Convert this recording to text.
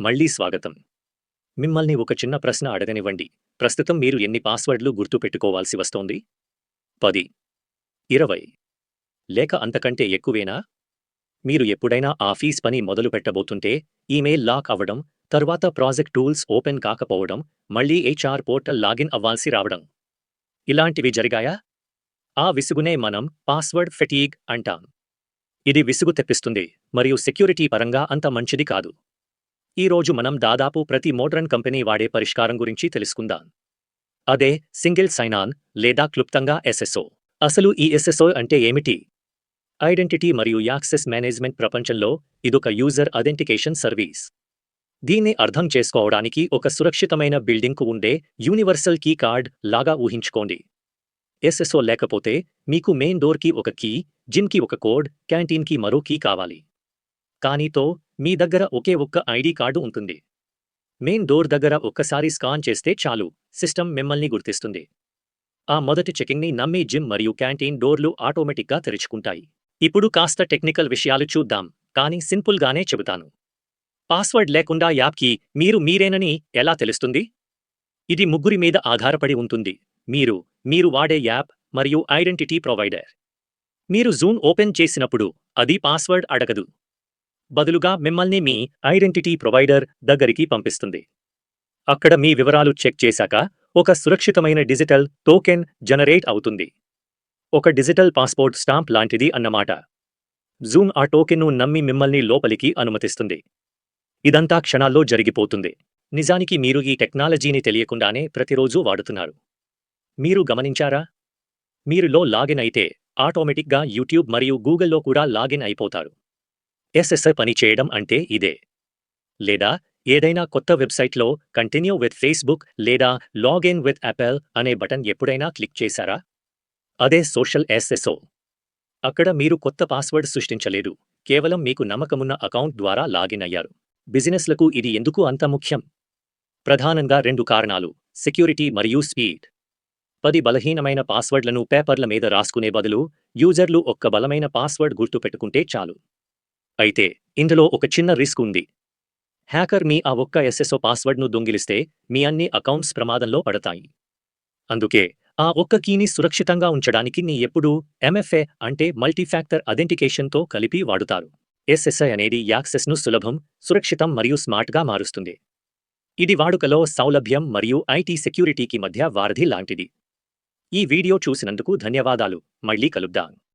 మళ్ళీ స్వాగతం. మిమ్మల్ని ఒక చిన్న ప్రశ్న అడగనివ్వండి. ప్రస్తుతం మీరు ఎన్ని పాస్వర్డ్లు గుర్తుపెట్టుకోవాల్సి వస్తోంది? పది. ఇరవై. లేక అంతకంటే ఎక్కువేనా? మీరు ఎప్పుడైనా ఆఫీస్ పని మొదలు పెట్టబోతుంటే ఈమెయిల్ లాక్ అవ్వడం తర్వాత ప్రాజెక్ట్ టూల్స్ ఓపెన్ కాకపోవడం మళ్ళీ హెచ్ఆర్ పోర్టల్ లాగిన్ అవ్వాల్సి రావడం. ఇలాంటివి జరిగాయా? ఆ విసుగునే మనం పాస్వర్డ్ ఫెటీగ్ అంటాం. ఇది విసుగు తెప్పిస్తుంది మరియు సెక్యూరిటీ పరంగా అంత మంచిది కాదు. ఈ రోజు మనం దాదాపు ప్రతి మోడ్రన్ కంపెనీ వాడే పరిష్కారం గురించి తెలుసుకుందాం. అదే సింగిల్ సైనాన్ లేదా క్లుప్తంగా ఎస్ఎస్ఓ. అసలు ఈ ఎస్ఎస్ఓ అంటే ఏమిటి? ఐడెంటిటీ మరియు యాక్సెస్ మేనేజ్మెంట్ ప్రపంచంలో ఇదొక యూజర్ అథెంటికేషన్ సర్వీస్. దీన్ని అర్థం చేసుకోవడానికి ఒక సురక్షితమైన బిల్డింగ్కు ఉండే యూనివర్సల్ కీ కార్డ్ లాగా ఊహించుకోండి. ఎస్ఎస్ఓ లేకపోతే మీకు మెయిన్ డోర్కి ఒక కీ జిమ్కి ఒక కోడ్ క్యాంటీన్కి మరో కీ కావాలి. కానీతో మీ దగ్గర ఒకే ఒక్క ఐడి కార్డు ఉంటుంది. మెయిన్ డోర్ దగ్గర ఒక్కసారి స్కాన్ చేస్తే చాలు సిస్టమ్ మిమ్మల్ని గుర్తిస్తుంది. ఆ మొదటి చెకింగ్ని నమ్మి జిమ్ మరియు క్యాంటీన్ డోర్లు ఆటోమేటిక్గా తెరుచుకుంటాయి. ఇప్పుడు కాస్త టెక్నికల్ విషయాలు చూద్దాం కానీ సింపుల్గానే చెబుతాను. పాస్వర్డ్ లేకుండా యాప్కి మీరు మీరేనని ఎలా తెలుస్తుంది? ఇది ముగ్గురి మీద ఆధారపడి ఉంటుంది. మీరు మీరు వాడే యాప్ మరియు ఐడెంటిటీ ప్రొవైడర్. మీరు జూమ్ ఓపెన్ చేసినప్పుడు అది పాస్వర్డ్ అడగదు. బదులుగా మిమ్మల్ని మీ ఐడెంటిటీ ప్రొవైడర్ దగ్గరికి పంపిస్తుంది. అక్కడ మీ వివరాలు చెక్ చేశాక ఒక సురక్షితమైన డిజిటల్ టోకెన్ జనరేట్ అవుతుంది. ఒక డిజిటల్ పాస్పోర్ట్ స్టాంప్ లాంటిది అన్నమాట. జూమ్ ఆ టోకెన్ను నమ్మి మిమ్మల్ని లోపలికి అనుమతిస్తుంది. ఇదంతా క్షణాల్లో జరిగిపోతుంది. నిజానికి మీరు ఈ టెక్నాలజీని తెలియకుండానే ప్రతిరోజూ వాడుతున్నారు. మీరు గమనించారా? మీరులో లాగిన్ అయితే ఆటోమేటిక్గా యూట్యూబ్ మరియు గూగుల్లో కూడా లాగిన్ అయిపోతారు. ఎస్ఎస్ఐ పని చేయడం అంటే ఇదే. లేదా ఏదైనా కొత్త వెబ్సైట్లో కంటిన్యూ విత్ ఫేస్బుక్ లేదా లాగిన్ విత్ యాపెల్ అనే బటన్ ఎప్పుడైనా క్లిక్ చేశారా? అదే సోషల్ ఎస్ఎస్ఓ. అక్కడ మీరు కొత్త పాస్వర్డ్ సృష్టించలేదు. కేవలం మీకు నమ్మకమున్న అకౌంట్ ద్వారా లాగిన్ అయ్యారు. బిజినెస్లకు ఇది ఎందుకు అంత ముఖ్యం? ప్రధానంగా రెండు కారణాలు. సెక్యూరిటీ మరియు స్పీడ్. పది బలహీనమైన పాస్వర్డ్లను పేపర్ల మీద రాసుకునే బదులు యూజర్లు ఒక్క బలమైన పాస్వర్డ్ గుర్తుపెట్టుకుంటే చాలు. అయితే ఇందులో ఒక చిన్న రిస్క్ ఉంది. హ్యాకర్ మీ ఆ ఒక్క ఎస్ఎస్ఓ పాస్వర్డ్ను దొంగిలిస్తే మీ అన్ని అకౌంట్స్ ప్రమాదంలో పడతాయి. అందుకే ఆ ఒక్క కీని సురక్షితంగా ఉంచడానికి నీ ఎప్పుడూ ఎంఎఫ్ఏ అంటే మల్టీఫ్యాక్టర్ అథెంటికేషన్తో కలిపి వాడుతారు. ఎస్ఎస్ఐ అనేది యాక్సెస్ను సులభం సురక్షితం మరియు స్మార్ట్గా మారుస్తుంది. ఇది వాడుకలో సౌలభ్యం మరియు ఐటీ సెక్యూరిటీకి మధ్య వారధి లాంటిది. ఈ వీడియో చూసినందుకు ధన్యవాదాలు. మళ్ళీ కలుద్దాం.